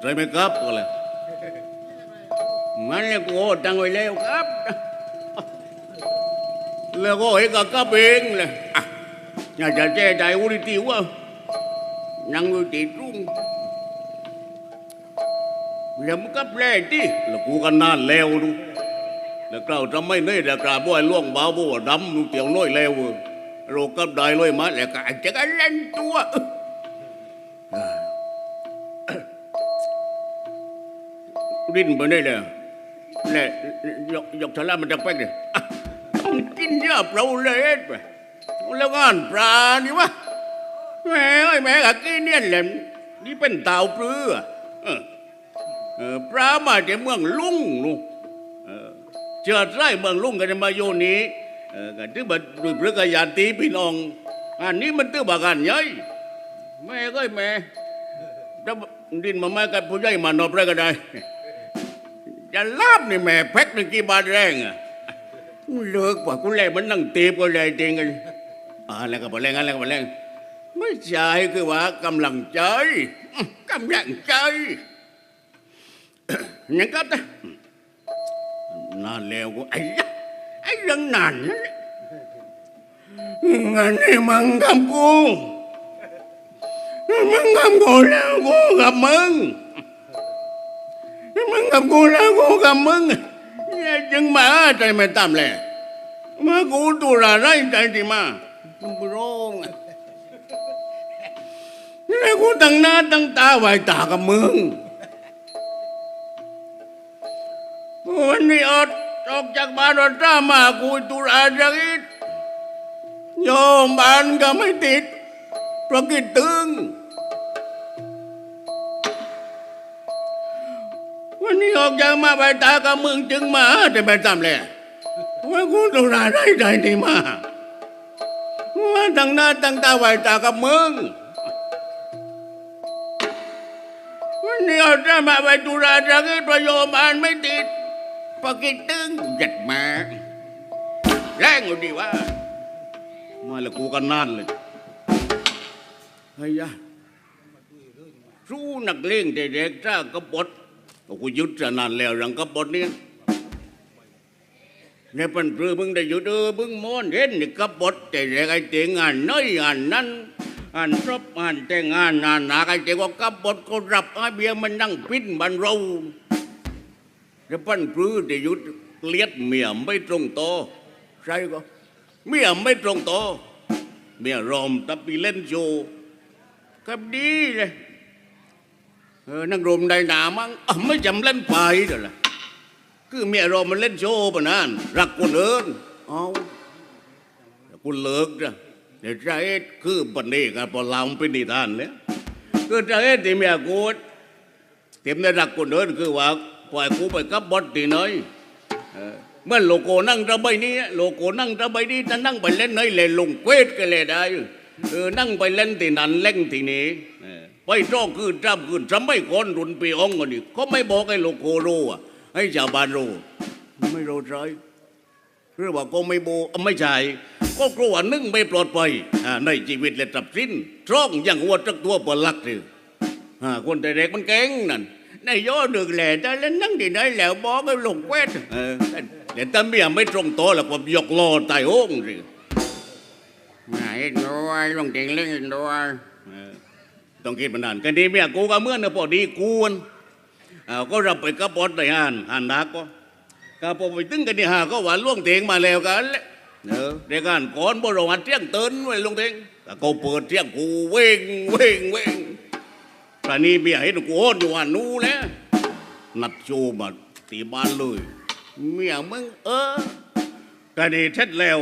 ใจไหมครับก็เลยงั้นเนี่ยกูโอตังไว้แล้วครับ แล้วก็เอกกับเองเลยอยากจะแจ้ใจอุริติว่านั่งอยู่ติดรุ่งแล้วมันก็แปลกดิแล้วกูก็นานแล้วดูแล้วกล่าวทำไม่เน่แต่กราบว่าล่วงเบาบ่ว่าดำเตียวน้อยแล้วโรคกับได้เลยมาแล้วก็อาจจะกันเล่นตัว รินไปได้เลยแล้วยกยกทะเลมันจะแป๊กเลยอะต้องกินเยอะเปล่าเลยไปแล้วงานปลานี่วะแม่แม่กะกินเนี่ยแหละนี่เป็นเต่าปลือเออเอปลามาจากเมืองลุงนู่นเจอไร่เมืองลุงกันมาโยนี้กันที่บัดรึกรึกยานตีพี่น้อง อันนี้มันตื้อบากันยัยแม่ก็แม่ถ้าดินมาแม่กับผู้ใหญ่มานอบไรก็ได้ จะลาบนี่แม่แพ็คหนึ่งกี่บาทแรงอะเลิกกว่ากูแรงมันนั่งตีบก็เลยจริงกันอ่าแล้วก็บอแรงอะไรก็บอแรงไม่ใช่คือว่ากำลังใจกำลังใจยังกับนะนานแล้วกูไอ้ยะไอ้เรื่องนานนั่นงานนี้มึงกับกูมึงกับกูแล้วกูกับมึง มึงกับกูแล้วกูกับมึงเนี่ยจึงมาใจไม่ตามแหละมากูตุลาไรใจที่มามึงโรงแล้วกูตั้งหน้าตั้งตาไว้ตากับมึงวันนี้อดออกจากบ้านรถจ้ามากูตุลาจากอีโยมบ้านก็ไม่ติดเพราะกิดตึง นออกจากมาไปตากับมึงจึงมาแต่ไปตามแหละว่ากูตุลาได้ใจที่มาว่าตั้งหน้าตั้งตาไว้ตากับมึงวันนี้ออกจากมาไปตุลาจากอีกประโยมานไม่ติดปกิตึงหยัดมาแรงอยู่ดีว่ามาล้วกูก็นั่นเลยเฮ้ยยะสู้นักเลงเด็กๆจ้ากระบด กูยึดจะนานแล้วรังกับบทนี้เนี่ยเป็นปรือมึงได้อยู่เด้อมึงมอนเห็นนี่กับบทแต่แรกไอ้เตงานน้อยงานนั้นอันรบงานแต่งานนานหนาไอ้เตก็กับบทก็รับไอ้เบียมันนั่งปิ้นบันเราแล้วปั้นปรือได้ยุดเลียดเมียไม่ตรงโตใช่ก็เมียไม่ตรงโตเมียรอมตะปีเล่นโชว์กับดีเลย นั่งรวมได้หนามั้งไม่จำเล่นไปเดี๋ยวละคือเมียเรามันเล่นโชว์ปะนั่นรักคนอื่นเอาแต่กูเลิกจ้ะเดี๋ยวใจเอ็ดคือปนี้กันพอเราเป็นนิทานเนี่ยคือใจเอ็ดที่เมียกูเต็มได้รักคนอื่นคือว่าปล่อยกูไปกับบอสตีน้อยเมื่อโลโก้นั่งระบายนี้โลโก้นั่งระบายนี้จะนั่งไปเล่นน้อยเลยลงเควสกันเลยได้ เออนั่งไปเล่นที่นั่นเล่งที่นี้เออไปจ้องคือจ้ำคือทำไม่คนรุนปีองกันนี่เขาไม่บอกให้โลโกรู้อะให้ชาวบ้านรู้ไม่รู้ใจหรือว่าก็ไม่โบไม่ใช่ก็กลัวนึ่งไม่ปลอดภัยอ่าในชีวิตและทรัพย์สินร้องอย่างวัวจักตัวปลักเลยอ่าคนแต่เด็กมันเก่งนั่นในย่อดึกแหล่แต่เล่นนั่งที่ไหนแล้วบอกให้ลงเวทเออแต่ตาเมียไม่ตรงโตแล้วก็ยกล้อตายโอ้งสิไหนด้วยลงเก่งเล่นด้วยเออต้องคิดมันนานกันดีเมียกูก็เมื่อนะพอดีกูนอ่าก็รับไปกับบอสได้หันหันนักก็ก็พอไปตึ้งกันนี่หาก็หวานล่วงเตงมาแล้วกันแหละเนอะในการก่อนบ่รหันเที่ยงเตินไว้ลงเตงก็เปิดเที่ยงกูเว่งเว่งเว่งตอนนี้เมียเห็นกูโอนอยู่หันนู้นแล้วนัดโชว์มาตีบ้านเลยเมียมึงเออกันดีเท็ดแล้ว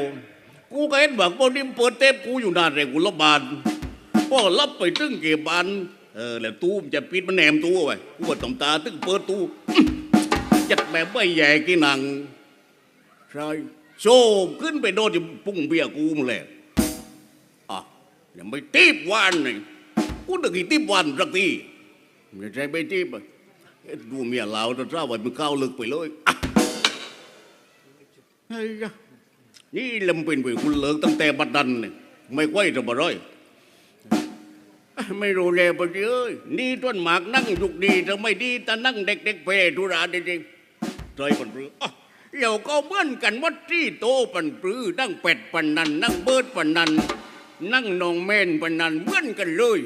กูก็เห็นบอกว่านี่เปิดเทปกูอยู่นานเลยกูลบบานก็รับไปตึ้งเก็บบันเออแล้วตู้จะปิดมันแหนมตู้ไว้กูก็ตำตาตึ้งเปิดตู้จัดแบบไม่แย่กี่หนังใช่โชมขึ้นไปโดนจะปุ้งเบี้ยกูมาเลยอะยังไม่ตีบวันเลยกูตะกี้ตีบวันสักทีไม่ใช่ไม่ตีบอะเอ๊ะดูเมียเราจะเจ้าวันมันเข้าลึกไปเลยเฮ้ยยะ นี่ลำเป็นไปคุณเลิกตั้งแต่บัดดันเนี่ยไม่ไหวจะบ่ร้อย ไม่รู้เลยปะเอ้ยนี่ต้นหมากนั่งยุกดีจะไม่ดีแต่นั่งเด็กๆเพทุราจริงๆใจปันปรืออะเราก็เหมือนกันวัดที่โตปันปรือนั่งเป็ดปันนันนั่งเบิดปันนันนั่งนองแม่นปันนันเหมือนกันเลย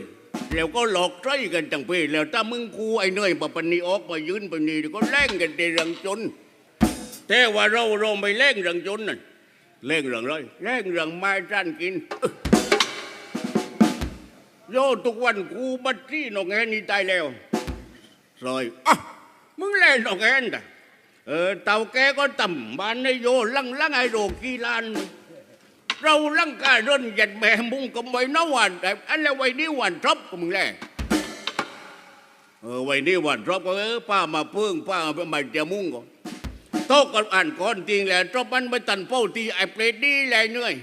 แล้วก็หลอกใจกันจังเพแล้วถ้ามึงกูไอ้เนยปะปันนี้ออกมายืนปันนี้ก็แล่งกันในเรื่องจนแต่ว่าเราเราไม่แล่งเรื่องจนนั่น แล่งเรื่องไรแล่งเรื่องไม้จ้านกิน โยทุกวันกูบัตรี่นกแอนนี่ตายแล้วซอยอะมึงเล่นนกแอนด่ะเออเต่าแกก็ต่ำบ้านในโยลังลังไอโรกีลานเราลังกาเดินหยัดแบมุงกับไว้น้าวันแต่อันแล้วไว้นี่วันทบกับมึงและเออไว้นี่วันทบก็เออป้ามาเพิ่งป้ามามาเจามุงก็ โตกับอ่านก้อนจริงแหละจบมันไม่ตันเป้าตีไอ้เปรตดีแหละเหนื่อย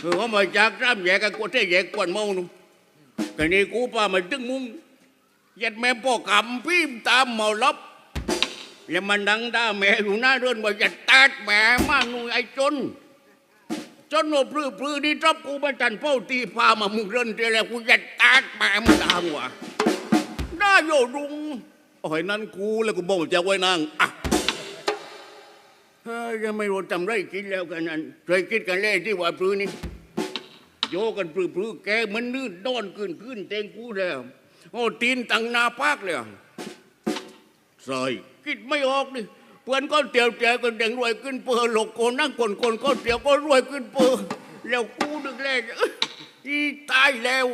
คือว่ามาจากร่ำแย่กันกวนเท่แย่กวนเมาหนุ่มกันนี้กูป้ามันตึงมุ้งยัดแม่พ่อกำพิมตามเมาลับแล้มันดังด่าแม่อยู่หน้าเรือนว่าจะตาแม่มากหนุ่ยไอ้จนจนโอบลื้อปื้อนี่จบกูไม่ตันเป้าตีพามามึงเรื่องเจอแล้วกูจะตาแม่มึงตามว่ะได้โยดุงโอ้ยนั่นกูแล้วกูบอกจะไว้นางอะ เฮ้ยยังไม่รู้จำได้กินแล้วกันนั่นเคยคิดกันเลยที่ว่าปลื้นี่โยกันปลื้อๆแกมันนื่นดอนขึ้นขึ้นเตงกูแล้วโอ้ตีนตังนาปากเลยใส่คิดไม่ออกนี่เพื่อนก็เตียวแจกันเด้งรวยขึ้นเปือหลกโกนั่งคนคนก็เตียวก็รวยขึ้นเปือแล้วกูนึกแล้วเอ้ยอีตายแล้ว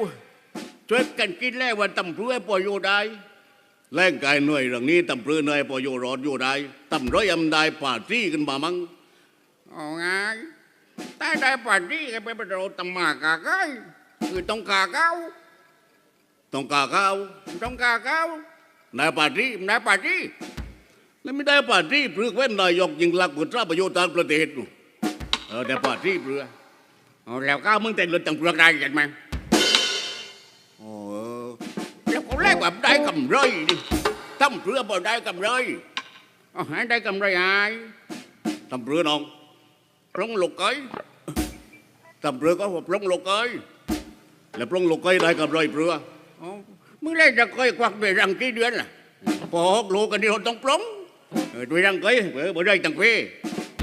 ช่วยกันคิดแล้วว่าตำรวจปอยโยได้ แรงกายเหนื่อยเรื่องนี้ตำรวจเหนื่อยปอยโยรอดอยู่ได้ตำรวจยำได้ป่าที่กันมามั้งเอาไงตายได้ป่านนี้ก็ไปเป็นเราตำหมากาไก่คือต้องกาเก้าต้องกาเก้าต้องกาเก้านายป่านนี้นายป่านนี้แล้วไม่ได้ป่านนี้เพื่อเว้นนายกยิงหลักบุตรประโยชน์ทางประเทศนู่นเออได้ป่านนี้เพื่อเอาแล้วก้าวมึงแต่เลือดต่างเปลือกได้กันไหมโแล้วเขาแรกแบบได้กำไรดิทำเพื่อบ่ได้กำไรเอาหาได้กำไรหายทำเพื่อน้อง plong lục ấy tầm rửa có một plong lục ấy là plong lục ấy đây cầm rồi rửa mới lấy ra coi quạt về răng cái đứa là bỏ hốc lục cái đi hồn tông plong đuôi răng cái bữa bữa đây tầng quê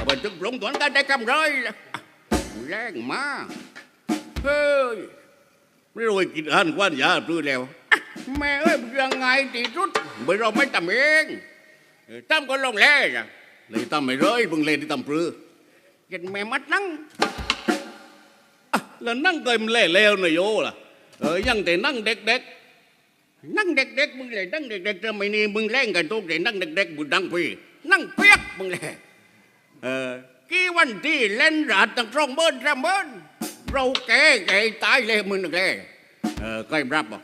bà tức plong toán cái đây cầm rồi lên má ơi rồi kịp hàn quan giả rửa leo mẹ ơi răng ngày thì rút bữa rồi mới tầm yên tầm có lông lẽ rồi lấy tầm mày rơi bừng lên đi tầm rửa กินแม่มัดนั่งอะแล้ว นั่งเกยมันเล่เลวหน่อยโยล่ะเออยังแต่นั่งเด็กๆนั่งเด็กๆมึงเลยนั่งเด็กๆทำไมนี่มึงแรงกันทุกแต่นั่งเด็กๆบุดังพี่นั่งเปียกมึงเลยเออกี่วันที่เล่นราดตั้งตรงเบิ้ลแรมเบิ้ลเราแก่แก่ตายเลยมึงนึกเลยเออใครรับบ่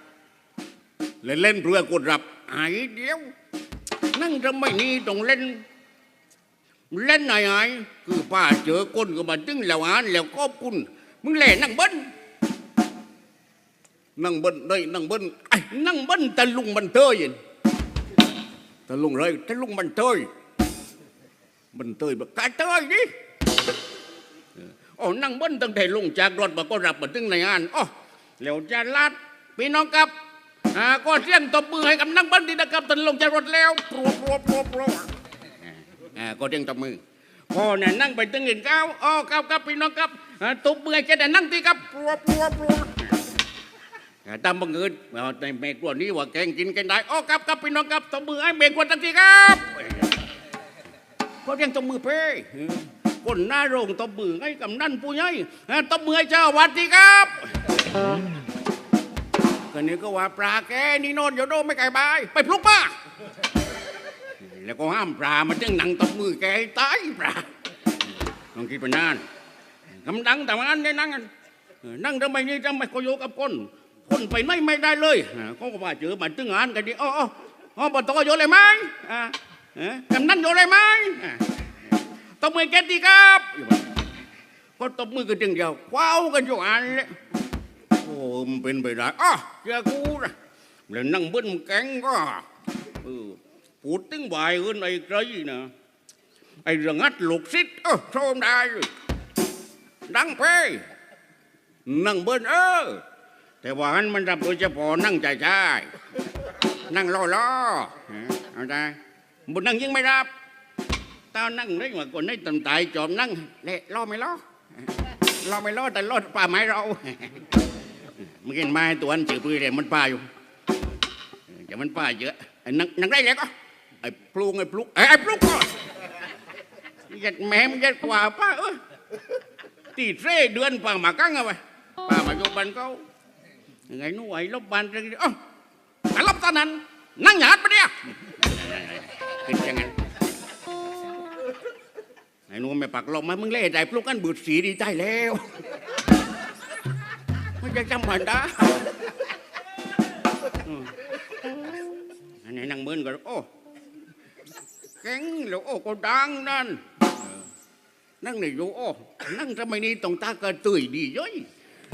เล่นเล่นเพื่อกดรับไอ้เดียว นั่งทำไมนี่ต้องเล่น เล่นไหนไอ้คือป้าเจอคนก็มาตึงแล้วอ่านแล้วก็คุณมึงแหล่นั่งเบิ้ลนั่งเบิ้ลได้นั่งเบิ้ลไอ้นั่งเบิ้ลตะลุงบันเตยนตะลุงเลยตะลุงบันเตยบันเตยแบบกาเตยดิโอ้นั่งเบิ้ลตั้งแต่ลงจากรถมาก็รับมาตึงในงานอ๋อแล้วจะลาดพี่น้องครับ อ่าก็เสียงตบมือให้กับนั่งเบิ้ลดีนะครับตอนลงจากรถแล้วปลัวปลัวปลัวปลัวอ่าก็เรียงตบมือพ่อเนี่ยนั่งไปตึงเงินเก้าอ๋อครับครับพี่น้องครับอ่าตบมือให้แกแต่นั่งที่ครับปลัวปลัวปลัวอ่าตามบังเอิญเอาในแม่กลัวนี้ว่าแกงกินกันได้อ๋อครับครับพี่น้องครับตบมือให้เบงคนตั้งที่ครับก็เรียงตบมือเพ่คนหน้าโรงตบมือให้กำนันผู้ใหญ่อ่าตบมือให้เจ้าวัดที่ครับ คนนี้ก็ว่าปลาแกนี่นอนอยู่โดมไม่ไก่บาย ไปพลุกป้าแล้วก็ห้ามปลามันจึงหนังตบมือแกให้ตายปลาลองคิดไปนานกำลังแต่ว่าอันได้นั่งกันเออนั่งทำไมนี่ทำไมก็โยกกับคนคนไปไหนไม่ได้เลยอ่าเขาก็ว่าเจอมันตึงงานกันดิอ๋ออ๋ออ๋อบตโยนเลยไหมอ่าเอ๊ะกำนันโยนเลยไหมอ่าตบมือแกดีครับ ก็ตบมือกันจึงเดียวคว้าวกันอยู่อันเลย มันเป็นไปได้อ๋อเจอกูนะแล้วนั่งเบิ้ลแกงก็เออพูดถึง bài hơn này cái gì nè ai rằng ngắt lục xít ơ sao hôm nay đăng phê năng bên ơ แต่ว่าหันมันรับโดยเฉพาะนั่งใจใช่นั่งรอรอเอาใจบุญนั่งยิ่งไม่รับตานั่งได้มาคนได้ตำตายจอมนั่งเละรอไม่รอรอไม่รอแต่รอดป่าไม้เรา มึงเห็นไม้ตัวนั้นจืดปื้เลยมันป่าอยู่อย่มันป่าเยอะไอ้นังนังได้แล้วก็ไอ้ปลุงไอ้ปลุกไอ้ไอ้ปลุกก็ยัดแม่มยัดกว่าป้าเออตีเท่เดือนป่ามากั้งเอาไปป่ามาโยบันเขาไงนู้ไอ้ลบบันเรื่องอ้าแต่ลบตอนนั้นนั่งหยาดไปเนี่ยเป็นยังไงไอ้นู้ไม่ปักลมมามึงเล่ใจปลุกกันบูดสีดีใจแล้ว ไม่ใช่จำมันได้อืมอันนี้นั่งเบิ้นก็โอ้เก่งแล้วโอ้ก็ดังนั่นเออนั่งในอยู่โอ้นั่งทำไมนี่ต้องตากระตุยดีเย้ย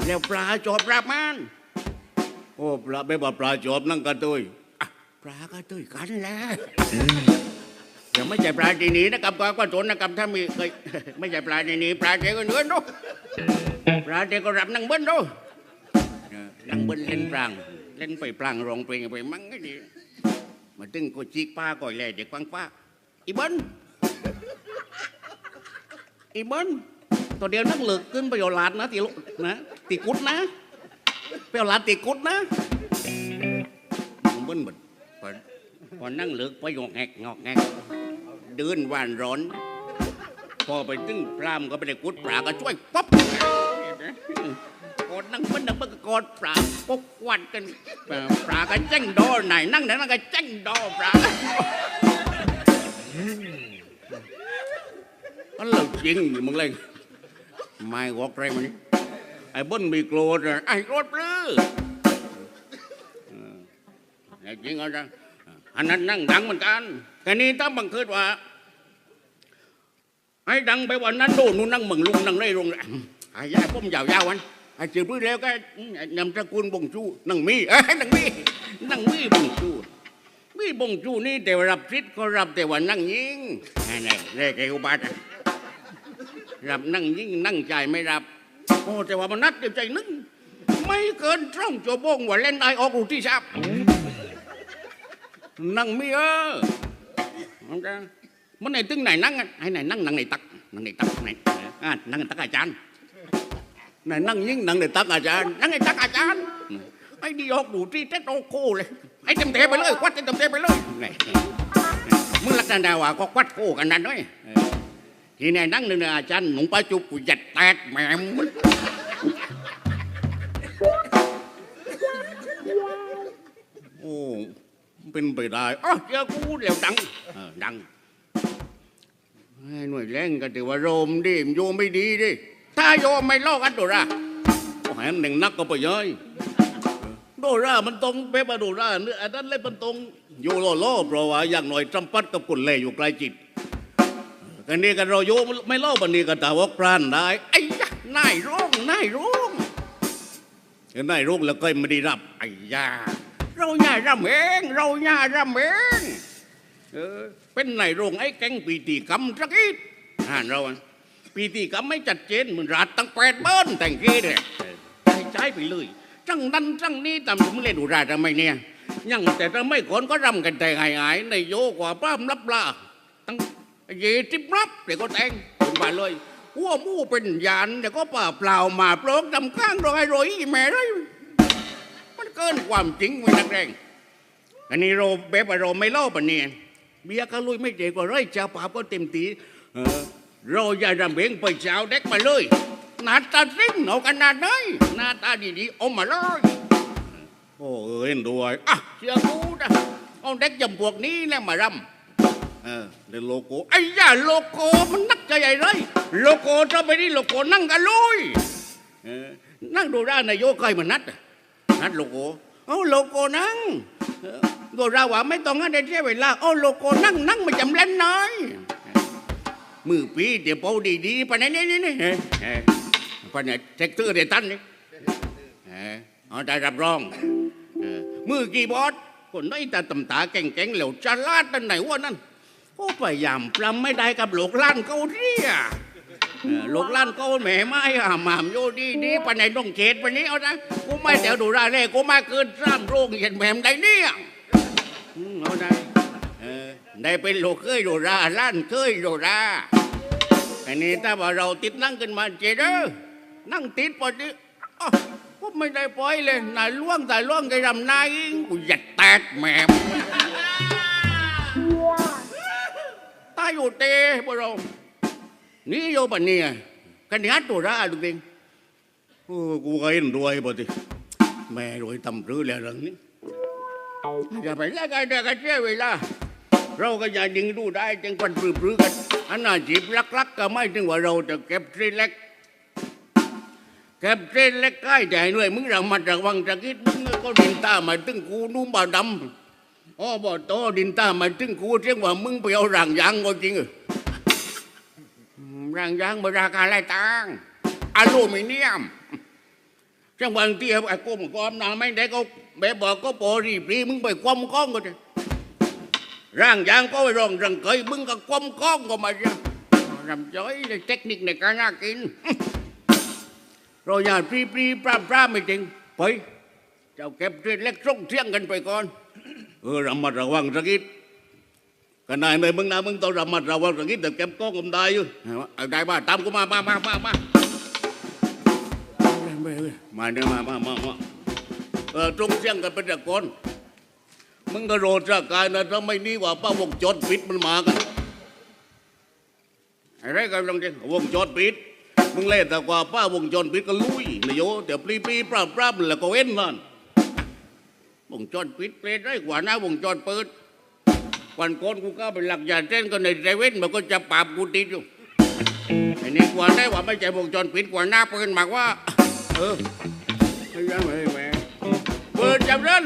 แล้วปลาจอบปลามันโอ้ปลาไม่บอกปลาจอบนั่งกระตุยอะปลากระตุยกันแหล้วเดี๋ยวไม่ใช่ปลาทีนี้นะครับก็ก็สนนะครับถ้ามีเคยไม่ใช่ปลาทีนี้ปลาเจ๊ก็เนื้อเนาะปลาเด็กก็รับนังเบิ้ลด้ว ยนังเบิ้ลเล่นปลางเล่นไปปลางร้องเพลงไปมั่งไอ้ดีมาตึงก็จีกป้าก่อยแล่เด็กฟังป้าอีเบิ้ลอีเบิ้ลตัวเดียวนักเหลือกขึ้นไปเอาหลาดนะตีลุนะตีกุดนะไปเอาหลาดตีกุดนะนังเบิ้ลบัดพอพอนั่งเหลือกไปงอกแงกงอกแงกเดินหวานร้อน พอไปตึ้งพรามก็ไปได้กุดปลาก็ช่วยป๊อบ กดนั่งมันนั่งมันก็กอดปลาปกวัดกันปลาก็แจ้งดอไหนนั่งไหนนั่งก็แจ้งดอปลาอันเราจริงมึงเลยไม่วอกไรมันไอ้บิ้ลมีโกรธอะไอ้โกรธปลื้อไอ้จริงเอะอันนั้นนั่งดังเหมือนกันแต่นี่ถ้าบังคิดว่าไอ้ดังไปวันนั้นโดนนู่นนั่งเมืองลุงนั่งได้ลงไอ้ยายผมยาวๆวัน ไอ้จืดพื้นแล้วก็นำตระกูลบงจูนังมีเอ้ยนังมีนังมีบงจูมีบงจูนี่แต่ว่ารับสิทธิ์ก็รับแต่ว่านั่งยิงนี่เรียกไอ้อุบาทรับนั่งยิงนั่งใจไม่รับโอ้แต่ว่ามันนัดเดียวใจนึงไม่เกินช่องโจโบงว่าเล่นได้ออกรูที่ชับนั่งมีเออมันไหนตึงไหนนั่งไอ้ไหนนั่งนั่งไหนตักนั่งไหนตักไหนนั่งไหนตักอาจารย์ ไหนนั่งยิ่งนั่งไหนตักอาจารย์นั่งไหนตักอาจารย์ไอ้ดีออกดูที่เต็โตโคเลยไอ้เต็มเทไปเลยควัดเต็มเทไปเลยไงมึงรักกันดาว่าก็ควัดโคกันนั่นด้วยทีนี้นั่งหนึ่งอาจารย์หนุ่มปลาจุกกูยัดแตกแหม่มึงโอ้เป็นไปได้อ๋อเจอกูแล้วดังดังหน่วยแรงกันถือว่าโรมดิมโยไม่ดีดิ ถ้าโยไม่ลอกกันโดราโอ้ยหนึ่งนักก็ไปเย้ยโดรามันตรงเป๊ะมาโดราเนื้ออันนั้นเล่นมันตรงโยโลโลเพราะว่าอย่างหน่อยจำปัดกับกุนเล่อยู่ไกลจิตกันนี้กันเราโยไม่เล่าบันนี้กันต่ว่าพรานได้ไอ้ยะนายร้องนายร้องนายร้องแล้วก็ไม่ได้รับไอ้ยาเราย่ารำเองเราย่ารำเองเออเป็นนายโรงไอ้แก๊งปีตีกรรมสักอีกอ่านเราอะ ปีตีกรรมไม่จัดเจนเหมือนรัดตั้งแปดเบิ้ลแต่งเกเลยให้ใจไปเลยจังนั้นจังนี้ตามผมเล่นดูราทำไมเนี่ยยังแต่ทำไม่คนก็รำกันแต่งหายๆในโยกว่าป้ามรับลาตั้งเยจิบรับเดี๋ยวก็แต่งเป็นไปเลยหัวมู่เป็นยานเดี๋ยวก็เป่าเปล่ามาโปรกจำข้างรอยรอยแม่เลยมันเกินความจริงไว้นักแรงอันนี้โรแบบว่าโรไม่เล่าปะเนี่ยเบียร์ก็ลุยไม่เจ๋กว่าไรเจ้าป่าก็เต็มตีเออ โรอย่ารำเบงไปเจ้าเด็กมาเลยหน้าตาซิ่งเอากันนาดไหนหน้าตาดีๆเอามาเลยโอ้เอ็นด้วยอะเชื่อกูนะเอาเด็กจำพวกนี้แหละมารำเออเดี๋ยวโลโก้ไอ้ย่าโลโก้มันนักใจใหญ่เลยโลโก้จะไปนี่โลโก้นั่งกันลุยเออนั่งดูด้านนายโยกใครมานัดอะนัดโลโก้เอาโลโก้นั่งเออโกเราว่าไม่ต้องให้ได้เสียเวลาเอาโลโก้นั่งนั่งมาจำเล่นหน้อย มือปีเดี๋ยวเป่าดีๆปะไหนนี่นี่ยเนี่เออเออปะไหนเซ็กเตอร์เดตันนี่เออเอาได้รับรองมือกีบอร์ดคนได้แต่ตำตาแก่งๆเหลวจะลาดตันไหนวะนั่นก็พยายามปลำไม่ได้กับโลกล้านเกาหลีอะเออลูกล้านก็แหม่ไม่หามหามโยดีดีปานไหนต้องเขตปานนี้เอานะกูไม่แถวดูรายเล่กูมาเกินสามโรงเห็นแหม่มได้เนี่ยเอาได้เออได้เป็นลูกเคยดูราล้านเคยดูรา อันนี้ถ้าว่าเราติดนั่งกันมาเจเด้อนั่งติดปอดีอ้าวกูไม่ได้ปล่อยเลยนายล่วงแต่ล่วงไอ้รำนายอิงกูหยัดแตกแหม่มตายอยู่เตะบ่เรานี่โยปันนี่กันยัดตัวร้าดูดิโอ้กูก็เห็นรวยบ่ดิแม่รวยทำรื้อแล้วเรื่องนี้อย่าไปแล้วกันเด็กกันเสียเวลา เราก็อย่ายิงดูได้จึงกันปลื้อๆกันอันน่าจีบลักๆก็ไม่ถึงว่าเราจะเก็บทรีเล็กเก็บทรีเล็กใกล้ใจหน่วยมึงระมัดระวังจะคิดมึงก็ดินตามาถึงกูนุ่มบ่าดำอ๋อบ่โตดินตามาถึงกูเรียกว่ามึงไปเอาร่างยางก็จริงหรอร่างยางบราคาไรตังอลูมิเนียมจังบางทีไอ้ก้มก้อมนาไม่ได้ก็แบบบอกก็ปอรีปรีมึงไปคว่ำก้องก็ได้ ร่างยางก็ไปรองรังเคยมึงก็คว่ำก้องก็มาจ้ะรำจ้อยในเทคนิคในการหากินเราอย่าปรีปรีปราบปราบไม่จริงไปเจ้าเก็บเทียนเมัดระวังสักนิดก็นายในมึงนะมึงต้องระมัดระวังสักนิดแต่เก็บกล้องผมได้อยู่เอากระโรดร่างกายนะถ้าไม่นี่ว่าป้าวงจรปิดมันมากันอะไรกันลองดิวงจรปิด มึงเล่นแต่กว่าป้าวงจรปิดก็ลุยนายโยเดี๋ยวปีปีปราบปราบแล้วก็เว้นนั่นวงจรปิดเปรตได้กว่านะวงจรเปิดวันก่อนกูก็ไปหลักยาเส้นก็ในเซเว่นมันก็จะปราบกูติดอยู่ไอ้นี่กว่าได้ว่าไม่ใช่วงจรปิดกว่าหน้าปืนมากว่า เออไม่ยังไม่แหม่เปิดจับเล่น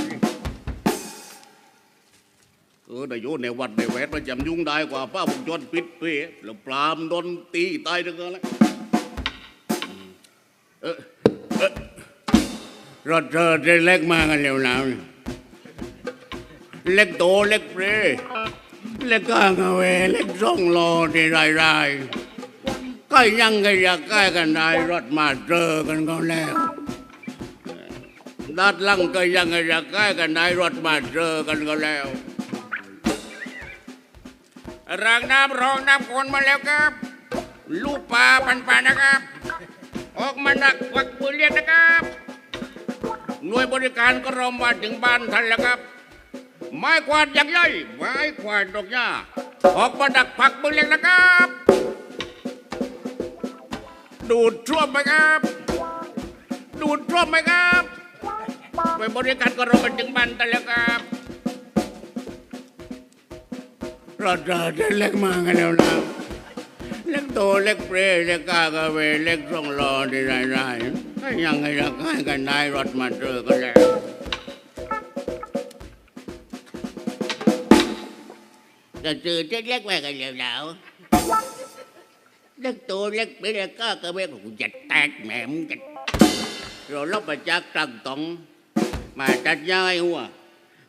าใจดอนาใจก็มาเอ้ยเว่าก็น่าได้โลกรีฟรีมันก็กับก็หลอกก็จากน้อยในวัดในแวดประจำยุ่งได้กว่าป้าวงจรปิดเป้แล้วปรามโดนตีตายทั้งนั้นแหละเออเออรถเธอได้เล็กมากันเร็วแล้วนะเล็กโตเล็กเปรเล็กก้างเอวเล็กส่งโลที่ไรไรก็ยังก็อยากใกล้กันได้รถมาเจอกันก็แล้วดัดลังก็ยังก็อยากใกล้กันได้รถมาเจอกันก็แล้ว รางน้ำรองน้ำคนมาแล้วครับ ลูกปลาปันปานะครับ ออกมาดักวักปืนเรียนนะครับ หน่วยบริการก็รอมาถึงบ้านท่านแล้วครับ ไม้กวาดอย่างใหญ่ไม้กวาดดอกหญ้าออกมาดักผักมือเล็กนะครับ ดูดท่วมไหมครับ ดูดท่วมไหมครับ ไปบริการก็รอมาถึงบ้านกันแล้วครับ รถราจะเล็กมากันแล้วนะเล็กโตเล็กเปรย์เล็กกากาเวเล็กส่องรอที่ไรไรก็ยังไงจะใกล้กันได้รถมาเจอกันแล้วจะซื้อเล็กๆไว้กันแล้วแล้วเล็กตัวเล็กไปเล็กก็กระเบื้องกูจะแตกแหม่มจะเราลบมาจากตังตองมาตัดย้ายหัว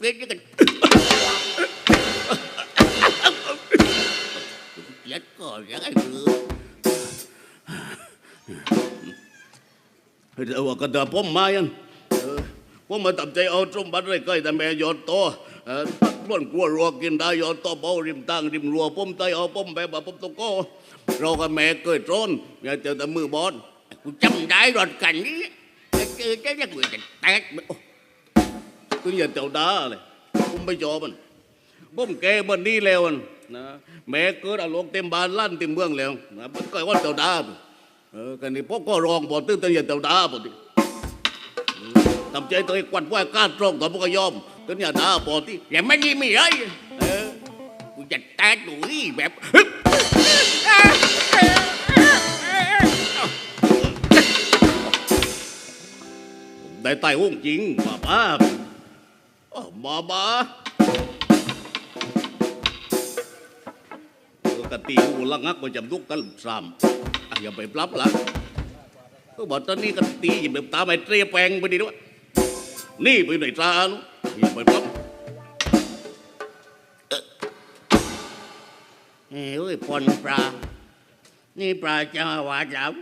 เล่นยังเกไปใจกูจะที่แหม่มผมเปรียดกันเพื่อนโยอ่ากินกันเรื่องคนยังกันตังบุปลนเรือบินเราเจอเจ้าเล็กก็จะล็กโทรเล็กเปรียดแล้วก็แบบบุปเปรียดยังกันเจ็ดก็ยังไงคือเดี๋ยวว่าก็เดี๋ยวผมมายังผมมาตับใจเอาสมบัติไว้ใกล้แต่แม่ยอดโตเออล้วนกลัวรัวกินได้ยอดโตเบาริมตั้งริมรัวผมใจเอาผมแบบว่าผมตะโกเรากับแม่เกิดโจนอย่าเจอแต่มือบอลกูจำได้รถกันนี้เจอเจ้าจะกูแตกโอ้ กูอย่าเจ้าด่าเลยผมไม่ยอมมันผมแกมันนี่แล้วนะแม่เกิดอารมณ์เต็มบ้านลั่นเต็มเมืองแล้วนะมันก็ว่าเต่าดาเออกันนี่พวกก็รองบอกตื้อเตียนเต่าดาบดิทำใจตัวเองกวัดว่าก้าตรงต่อพวกก็ยอมตัวเนี่ยดาบอกที่อย่าไม่ดีไม่ไรเออกูจะแตะดุยแบบได้ไต่ห้องจริงบ้าบ้า อ๋อบ้าบ้ากตีกูละงักมาจำทุกกันซ้ำอะอย่าไปปรับละก็บอกตอนนี้กตีอย่าไปตามไปเตรียแปลงไปดีด้วย นี่ไปไหนตาลูกอย่าไปปรับเอ้ยปนปลา นี่ปลาจะว่าจับ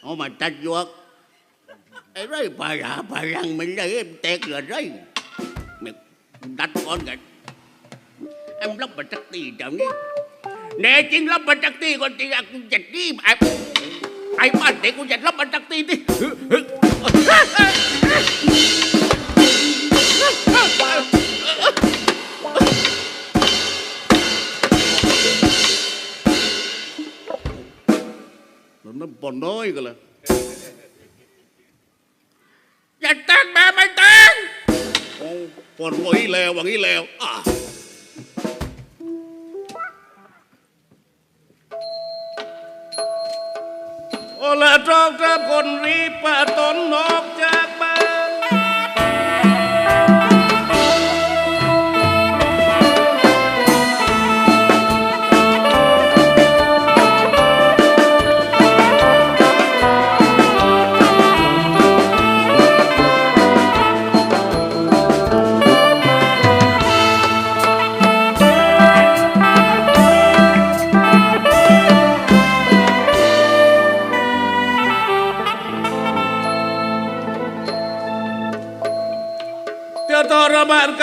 เอามาตัดยวกไอ้ไรปลาหาปลาลังมันเลยแตกเหลือไร ดัดก้อนกัน em lắp bật trắc tì trong đi nè chính lắp bật trắc tì còn chị à cũng chặt đi ai ai mà để cũng chặt lắp bật trắc tì đi nó còn nói cơ là ปวดหัวอีแล้ววังอีแล้วอะโอละตรองตามคนรีปะตนนอกใจ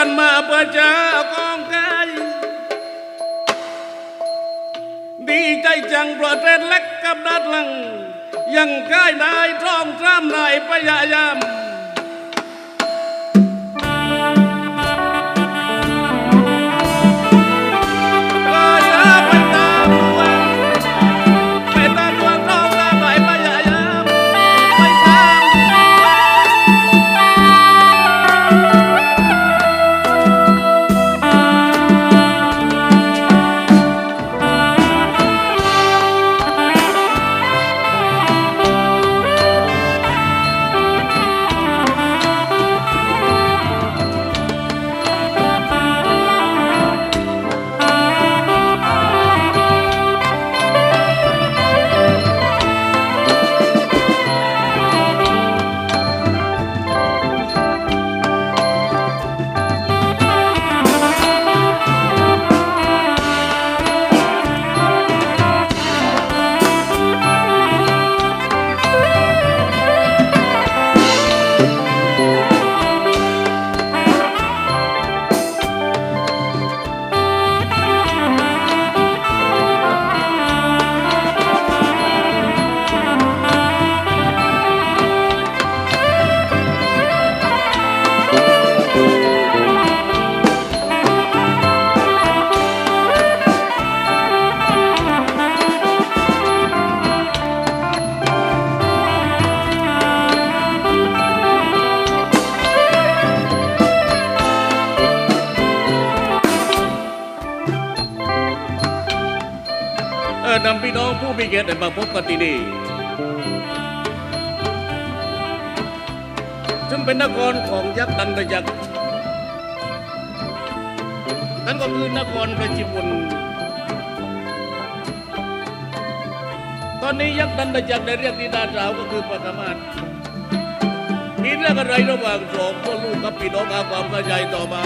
กันมาเพื่อจะเอากองกายดีใจจังประเทศเล็กกับดัดลัง ยังกายนายท้องตรามนายพยายาม ได้มาพบกันที่นี่ซึ่งเป็นนครของยักษ์ดันตยักษ์นั่นก็คือนครประจิบุญตอนนี้ยักษ์ดันตยักษ์ได้เรียกธิดาสาวก็คือปฐมาศมีเรื่องอะไรระหว่างสองพ่อลูกกับพี่น้องอาความเข้าใจต่อมา